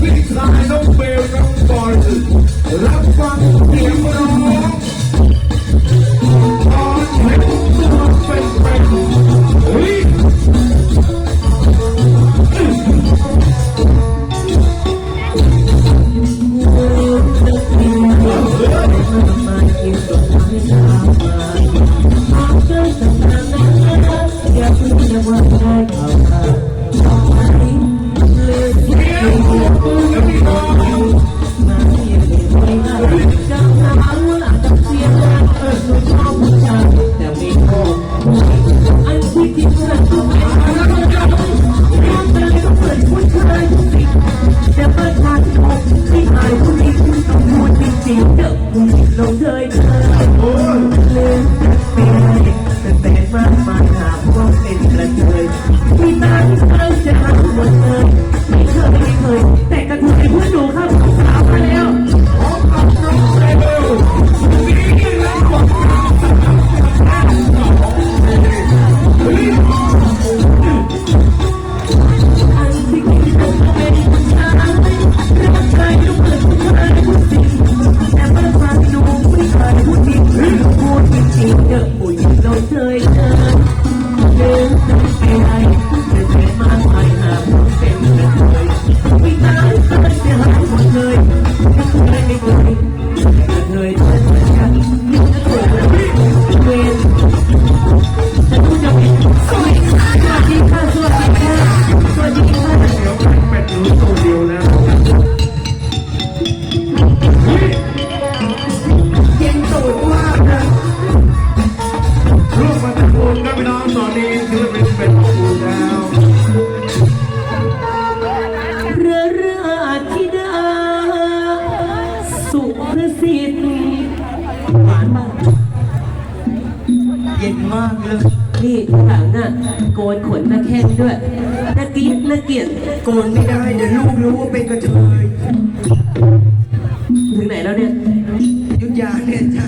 พี่ชายน้อง ด้วยน่าเกลียดน่าเกลียดโกนไม่ได้เดี๋ยวลูกรู้ว่าเป็นกระเทยถึงไหนแล้วเนี่ยยุทธยาเนี่ยจะ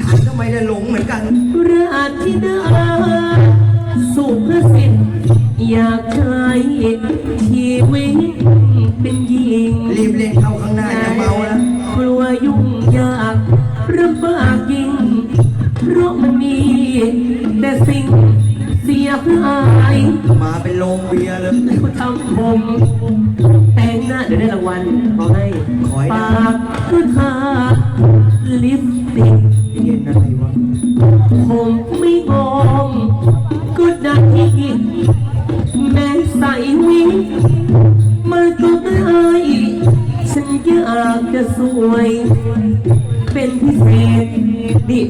ถามทำไมละหลงเหมือนกันพระราธิดาสุประสิทธิ์อยากใช้ชีวิตเป็นหญิงรีบเล่นเข้าข้างหน้าจะเมาแล้วกลัวยุ่งยากลำบากยิ่งเพราะมันมีแต่สิ่ง เสียหายมาเป็นโรงเบียร์เลย เขาทำผมแต่งหน้าเดี๋ยวได้รางวัลขอให้ขอให้ได้ ปากก็ทาลิปสติก เย็นอะไรวะผมไม่มองก็ได้แม้ใส่วิกมันก็ได้ฉัน อยากจะสวย เป็นพิเศษนี่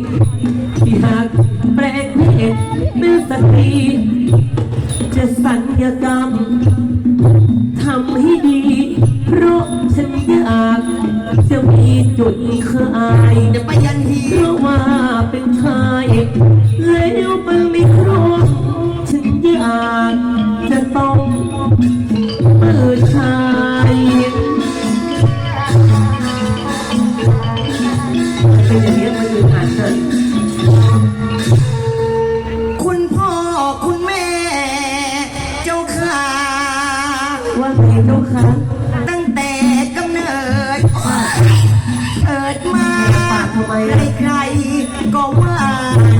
ที่หากแปลงเพศเป็นสตรีจะสัญญกรรมทำให้ดี เพราะฉันอยากจะมีจุดขายจะไปยันฮีเพราะว่าเป็นชายแล้วมันไม่ครบฉันอยาก ว่าไงเจ้าคะตั้งแต่กำเนิดเกิดมาปากทำไมใอะครๆก็ว่า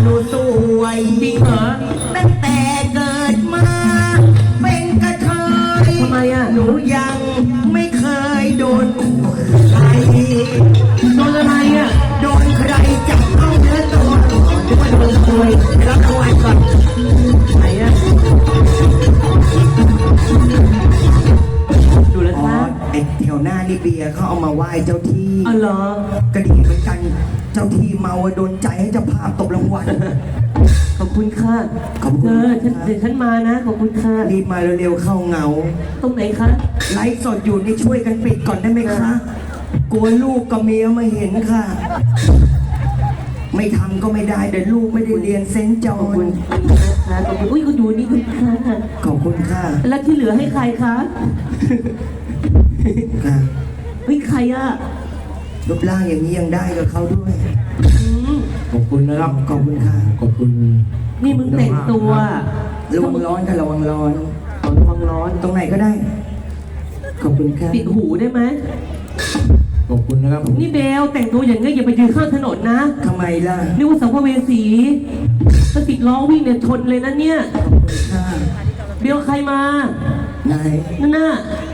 หนูสวยจริงเหรอตั้งแต่ วหน้านี่เบียร์เขาเอามาไหว้เจ้าที่อ๋อเหรอก็ดีเหมือนกันเจ้าที่เมาโดนใจให้เจ้าภาพตบรางวัล ขอบคุณค่ะขอบคุณ เออฉันเดี๋ยวฉันมานะ ขอบคุณค่ะรีบมาเร็วๆเข้าเหงา ตรงไหนคะ ไลฟ์สดอยู่นี่ช่วยกันปิดก่อนได้ไหมคะ กลัวลูกกับเมียมาเห็นค่ะ ไม่ทำก็ไม่ได้เดี๋ยวลูกไม่ได้เรียนเซนต์จอขอบคุห์ณนค่ะขอบคุณอุ้ยคุณดูนี่คุณค่ะขอบคุณค่ะแล้วที่เหลือให้ใครคะ ค่ะเฮ้ยใค รอะรูปร่างอย่างนี้ยังได้กับเขาด้วย อืมขอบคุณนะครับ ขอบคุณค่ะขอบคุณนี่มึงแต่งตัวระวังร้อนค่ะระวังร้อนระวังร้อนตรงไหนก็ได้ ขอบคุณครับติดหูได้ไหมขอบคุณนะครับนี่เบลแต่งตัวอย่างเงี้ยอย่าไปยืนข้างถนนนะทำไมล่ะนึกว่าสัมภเวสีถ้าติดล้อวิ่งเนี่ยชนเลยนะเนี่ยค่ะเบลใครมาไหนนั่นน่ะส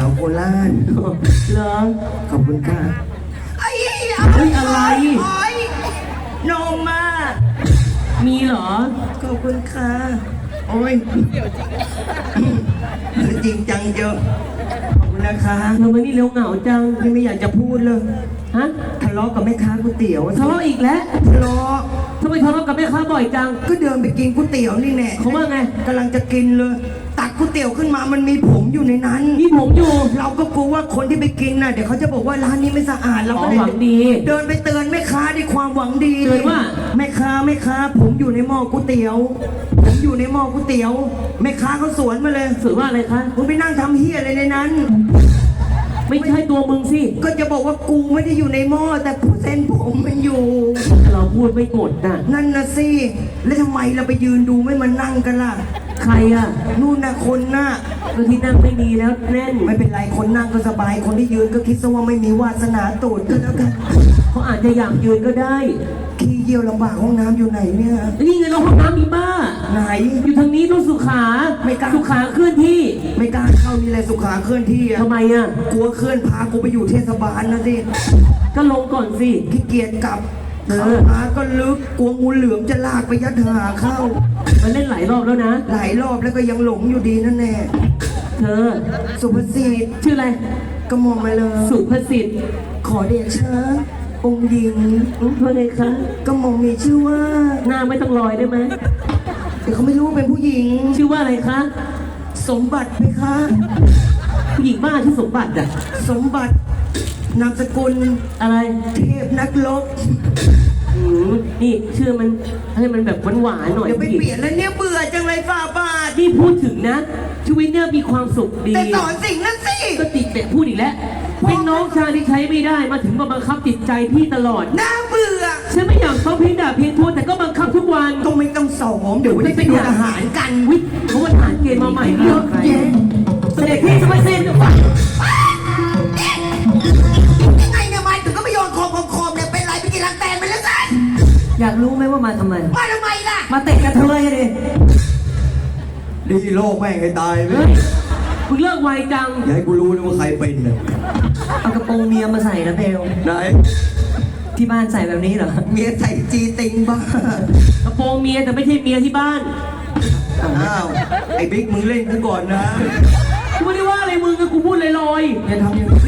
าวโคราชเหรอขอบคุณค่ะไอ้เฮ้ยอะไรนมมา มีเหรอ ขอบคุณค่ะ โอ้ยจริงจังเยอะ ขอบคุณนะคะทำไมนี่เร็วเหงาจังนี่ไม่อยากจะพูดเลย ฮะ ทะเลาะกับแม่ค้าก๋วยเตี๋ยวทะเลาะอีกแล้ว ทะเลาะทำไมทะเลาะกับแม่ค้าบ่อยจัง ก็เดินไปกินก๋วยเตี๋ยวนี่แน่เขาว่าไงกำลังจะกินเลยตั กก๋วยเตี๋ยวขึ้นมามันมีผมอยู่ในนั้นนี่ผมอยู่ เราก็กลัวว่าคนที่ไปกินน่ะเดี๋ยวเขาจะบอกว่าร้านนี้ไม่สะอาดเราก็เลอ๋อหวัยงดี เดินไปเตือนแม่ค้าด้วยความหวังดีเตือนว่าแม่ค้าแม่ค้า ผมอยู่ในหม้อก๋วยเตี๋ยว ผมอยู่ในหม้อก๋วยเตี๋ยวแม่ค้าเขาสวนมาเลยสื่อว่าอะไรคะมึงไปนั่งทำเฮียอะไรในนั้น ไม่ใช่ตัวมึงสิ ก็จะบอกว่ากูไม่ได้อยู่ในหม้อแต่ผู้เส้นผมมันอยู่ เราพูดไม่หมดน่ะนั่นนะสิแล้วทำไมเราไปยืนดูไม่มานั่งกันล่ะใค รอะนู่นนะคนน่ะก็ที่นั่งไม่มีแล้วแน่นไม่เป็นไรคนนั่งก็สบาย คนที่ยืนก็คิดซะว่าไม่มีวาสนาตูดก็แล้วกันเขาอาจจะอยากยืนก็ได้ขี้เยี่ยวลำบากห้องน้ำอยู่ไหนเนี่ยนี่ไงเราห้องน้ำมีบ้า ไหน อยู่ทางนี้ต้องสุขาไม่กล้า สุขาเคลื่อนที่ไม่กล้าเข้านี่แหละสุขาเคลื่อนที่อะทำไมอะกลัวเคลื่อนพากูไปอยู่เทศบาลนะสิก็ลงก่อนสิขี้เกียจกลับ เออเข้ามาก็ลึกกลัวงูเหลือมจะลากไปยัดหาเข้า มันเล่นหลายรอบแล้วนะ หลายรอบแล้วก็ยังหลงอยู่ดีนั่นแน่เธอ สุภสิทธิ์ชื่ออะไร ก็มองมาเลย สุภสิทธิ์ขอเดชะองค์หญิงอืมว่าไงคะ ก็มองมีชื่อว่าหน้าไม่ต้องลอยได้ไหม แต่เขาไม่รู้ว่าเป็นผู้หญิง ชื่อว่าอะไรคะ สมบัติไหมคะ ผู้หญิงบ้าชื่อสมบัติอะ สมบัติ นามสกุลอะไร เทพนักรบอืมนี่ชื่อมันให้มันแบบหวานๆหน่อยเดี๋ยวไปผู้หญิงเปลี่ยนแล้วเนี่ยเบื่อจังเลยฝ่าบาท นี่พูดถึงนะ ชีวิตเนี่ยมีความสุขดี แต่สอนสิ่งนั้นสิ ก็ติดแต่พูดอีกแล้ว เป็นน้องชายที่ใช้ไม่ได้มาถึงมาบังคับจิตใจพี่ตลอด น่าเบื่อ ฉันไม่อยากซ้อมเพลงด่าเพลงทวนแต่ก็บังคับทุกวันก็ไม่ต้องสอนเดี๋ยววันนี้ไปดูอาหารกันวิทย์เขาว่าทหารเกณฑ์มาใหม่เยอะแยะเสด็จพี่จะมาเซ็นหรือเปล่า อยากรู้ไหมว่ามาทำไม มาทำไมล่ะ มาเตะกระเทยอะดิดีโลกแม่งให้ตายไปเฮ้ยมึงเลิกไวจัง อย่าให้กูรู้นะว่าใครเป็นน่ะเอากระโปรงเมียมาใส่นะเบล ไหนที่บ้านใส่แบบนี้เหรอเมียใส่จีติงบ้ากระโปรงเมียแต่ไม่ใช่เมียที่บ้าน อ้าวไอ้บิ๊กมึงเล่นกูก่อนนะ กูไม่ได้ว่าอะไรมึงกับกูพูดลอยอย่าทำอย่างนี้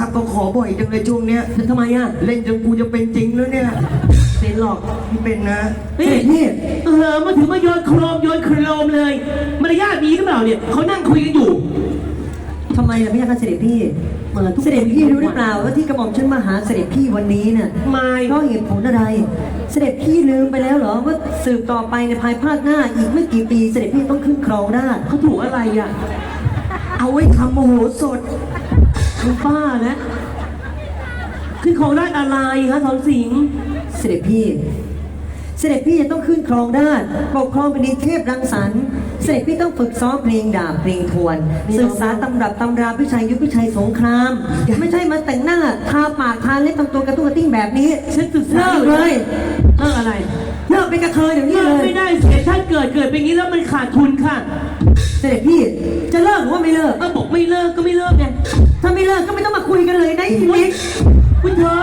สิเจะพาพก็ขอบ่อยจังเลยช่วงเนี้ยๆแต่ทำไมอะเล่นจนกูจะเป็นจริงแล้วเนี่ยเซ็นหรอกที่เป็นนะเฮ้ยเออมาถึงมาโยนโครมโยนโครมเลย มารยาทดีหรือเปล่าเนี่ยเขานั่งคุยกันอยู่ ทำไมล่ะพี่ยาค่ะเสด็จพี่มาทุก เสด็จพี่รู้หรือเปล่าว่าที่กระหม่อมฉันมาหาเสด็จพี่วันนี้น่ะไม่ เพราะเหตุผลอะไร เสด็จพี่ลืมไปแล้วเหรอว่าสืบต่อไปในภายภาคหน้าอีกไม่กี่ปี เสด็จพี่ต้องขึ้นครองได้เขาถูกอะไรอะ เอาไว้ทำโมโหสด มึงป้านะขึ้นของราชอะไรคะสอนสิงห์ เสด็จพี่ เสด็จพี่จะต้องขึ้นครองได้านปกครองเป็นดินเทพรังสรรค์เสด็จพี่ต้องฝึกซ้อมเพลงดาบเพลงทวน ศึกษาตำรับตำราพิชัยยุทธพิชัยสงคราม ไม่ใช่มาแต่งหน้าทาปากทาเล็บทำตัวกระตุ้งกระติ้งแบบนี้ฉันศึกษาเลิกเลยเลิกอะไรเลิกเป็นกระเทยเดี๋ยวนี้เลิเลกย ไม่ได้เสียชาติเกิดเกิดเป็นอย่างนี้แล้วมันขาดทุนค่ะเสด็จพี่จะเลิกหรือว่าไม่เลิก เออบอกไม่เลิกก็ไม่เลิกไงถ้าไม่เลิกก็ไม่ต้องมาคุยกันเลยนะอีเฮ้ยนิกคุณเธอ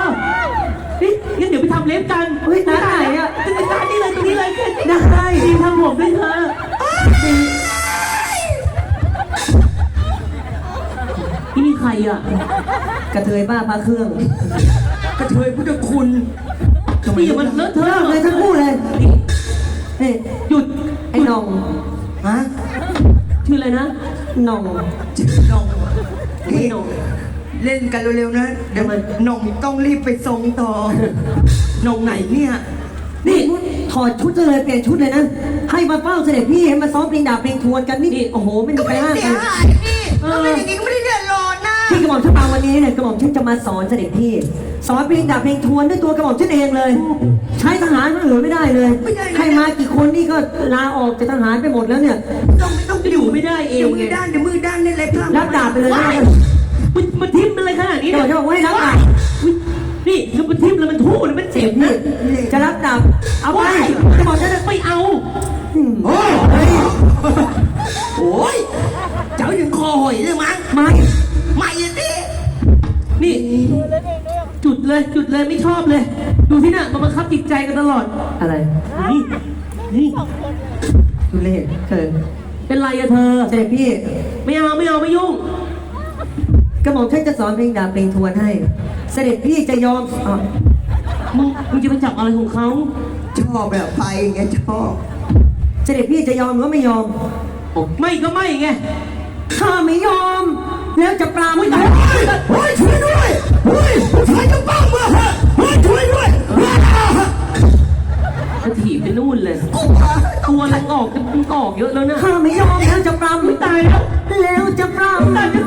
เฮ้ยงั้นเดี๋ยวไปทำเล็บกันเฮ้ยร้านไหนอะไปร้านนี้เลยตรงนี้เลยได้ดีทำผมด้วยเธอที่นี่ใครอะ กระเทยบ้าพาเครื่องกระเทยพุทธคุณทำไมนี่มันเลอะเทเลิอะกเลยทั้งคู่เลยนี่หยุดไอ้หน่องฮะชื่ออะไรนะหน่องชื่อน้องไม่นี่หนง เล่นกันเร็วๆนะเดี๋ยวมันน้องต้องรีบไปทรงต่อน้องไหนเนี่ย นี่ถอดชุดเลยเปลี่ยนชุดเลยนะ ให้มาเฝ้าเสด็จพี่ให้มาซ้อมเพลงดาบเพลงทวนกันนี่โอ้โหไม่มีก็ใครไม่ได้ห้ามเสีกัยนหายนี่ก็เป็นอย่างนี้ก็ไม่ได้เดือดร้อนนะที่กระหม่อมฉันมาวันนี้นี้เนี่ยกระหม่อมฉันจะมาสอนเสด็จพี่ สอนเพลงดาบเพลงทวนด้วยตัวกระหม่อมฉันเองเลย ใช้ทหารคนอื่นไม่ได้เลยใครมากี่คนนี่ก็ลาออกจากทหารไปหมดแล้วเนี่ย ต้องไม่ต้องอยู่ไม่ได้เอเดี๋งยวมืไงอด้านเดี๋ยวมือด้านนี่แหละครับรับดาบไปเลยนะ มันมันทิ่มมันเลยขนาดนี้เดี๋ยวจะบอกว่าให้รับดาบอุ๊ยนี่คือมันทิ่มแล้วมันทู่แล้วมันเจ็บนี่นะจะรับดาบเอาไปกระหม่อมฉันจะไม่เอาโอ้ยโอ้ยเจ้าถึงคอหอยเลยมั้งไม่ไม่ยังดินี่ จุดเลยจุดเลยไม่ชอบเลย ดูที่น่ะมันบังคับจิตใจกันตลอดอะไรนี่นี่ทุเรศเกินเป็นไรอะเธอเสด็จพี่ ไม่เอาไม่เอาไม่ยุ่ง กระหม่อมฉันจะสอนเพลงดาบเพลงทวนให้ เสด็จพี่จะยอมอะมึงมึงจะไปจับอะไรของเขาชอบแบบไปอย่างเงี้ยชอบเสด็จพี่จะยอมหรือว่าไม่ยอม ไม่ก็ไม่ไงถ้าไม่ยอม แล้วจะปราบไม่ได้เฮ้ยช่วยด้วยเฮ้ยผู้ชายจะบ้าเมื่อฮะเฮ้ยช่วยด้วยจะถีบไปนู่นเลยตัวลังออกจะมึงออกเยอะแล้วนะถ้าไม่ยอมแล้วจะปราบไม่ตายแล้วแล้วจะปราบ ตายจะตี